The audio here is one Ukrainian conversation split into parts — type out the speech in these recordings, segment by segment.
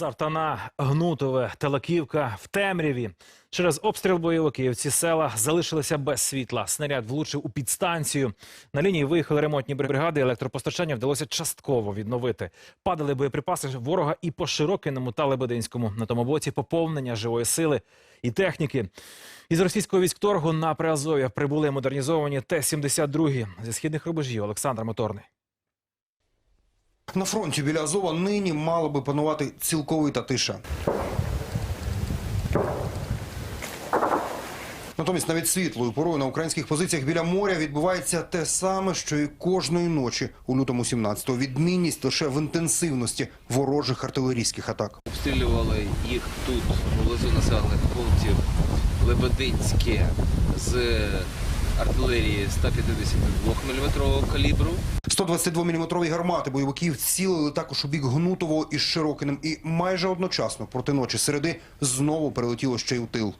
Сартана, Гнутове, Телаківка в темряві. Через обстріл бойовиків ці села залишилися без світла. Снаряд влучив у підстанцію. На лінії виїхали ремонтні бригади. Електропостачання вдалося частково відновити. Падали боєприпаси ворога і по Широкиному та Лебединському. На тому боці поповнення живої сили і техніки. Із російського військторгу на Приазов'я прибули модернізовані Т-72 зі східних рубежів. Олександр Моторний. На фронті біля Азова нині мала би панувати цілковита тиша. Натомість навіть світлою порою на українських позиціях біля моря відбувається те саме, що і кожної ночі у лютому 17-го. Відмінність лише в інтенсивності ворожих артилерійських атак. Обстрілювали їх тут, поблизу населених пунктів Лебединське з артилерії 152 мм калібру. 122-мм гармати бойовиків цілили також у бік Гнутового із Широкиним. І майже одночасно проти ночі середи знову перелетіло ще й у тил.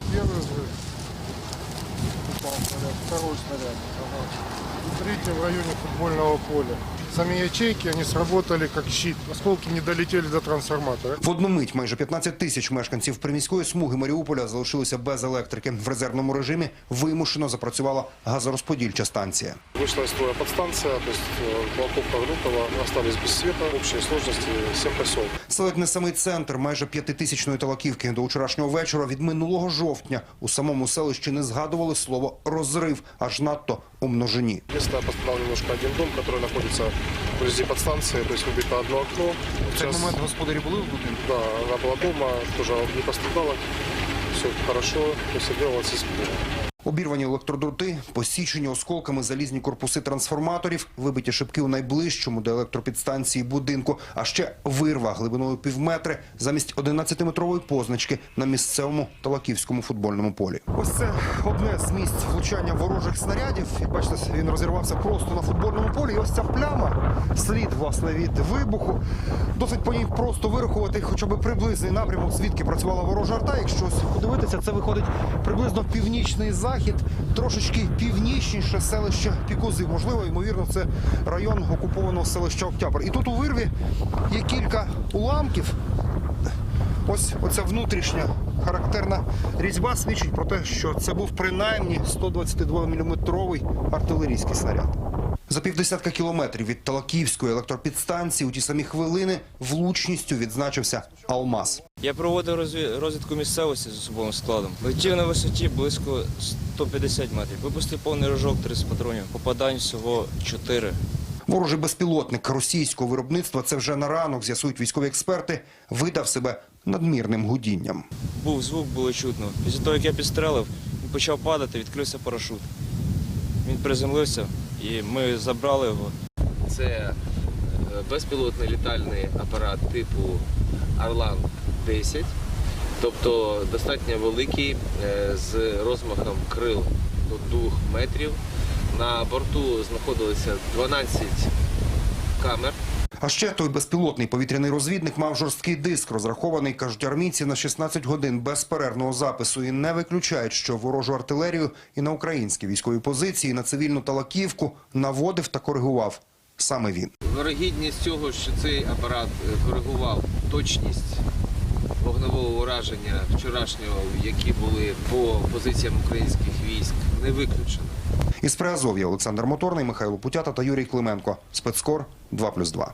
Второй снаряд. Ага. В районі футбольного поля. Сами ячейки, они сработали как щит. Осколки не долетели до трансформатора. В одну мить майже 15 тисяч мешканців приміської смуги Маріуполя залишилися без електрики. В резервному режимі вимушено запрацювала газорозподільча станція. Вышла из строя подстанция, то есть э, Балковка, Глюкова остались без света. В общей сложности 7 поселков. Це ледь не самий центр майже п'ятитисячної талаківки. До вчорашнього вечора від минулого жовтня у самому селищі не згадували слово розрив, аж надто у множині. Место я пострадал немножко один дом, который находится вблизи подстанции, то есть выбито одно окно. Сейчас, господарі були в будинку. да, она была дома, тоже не пострадала. Все хорошо, то есть отделалась. Обірвані електродроти, посічені осколками залізні корпуси трансформаторів, вибиті шибки у найближчому до електропідстанції будинку, а ще вирва глибиною півметри замість 11-метрової позначки на місцевому Талаківському футбольному полі. Ось це одне з місць влучання ворожих снарядів. Як бачите, він розірвався просто на футбольному полі. І ось ця пляма, слід власне від вибуху. Досить по ній просто вирахувати хоча б приблизний напрямок, звідки працювала ворожа арта. Якщо подивитися, це виходить приблизно північний захід, трошечки північніше селище Пікузи. Можливо, ймовірно, це район окупованого селища Октябрь. І тут у вирві є кілька уламків. Ось оця внутрішня характерна різьба свідчить про те, що це був принаймні 122-мм артилерійський снаряд. За півдесятка кілометрів від Талаківської електропідстанції у ті самі хвилини влучністю відзначився Алмаз. Я проводив розвідку місцевості з особовим складом. Летів на висоті близько 150 метрів. Випустив повний рожок 30 патронів. Попадань всього 4. Ворожий безпілотник російського виробництва, це вже на ранок, з'ясують військові експерти, видав себе надмірним гудінням. Був звук, було чутно. Після того, як я підстрелив, він почав падати, відкрився парашут. Він приземлився і ми забрали його. Це е, безпілотний літальний апарат типу Орлан 10, тобто достатньо великий е, з розмахом крил до 2 метрів. На борту знаходилися 12 камер. А ще той безпілотний повітряний розвідник мав жорсткий диск, розрахований, кажуть армійці, на 16 годин безперервного запису. І не виключають, що ворожу артилерію і на українські військові позиції, і на цивільну талаківку наводив та коригував саме він. Вирогідність цього, що цей апарат е, коригував точність вогневого ураження вчорашнього, які були по позиціям українських військ, не виключено. Із Приазов'я Олександр Моторний, Михайло Путята та Юрій Клименко. Спецкор 2+,2.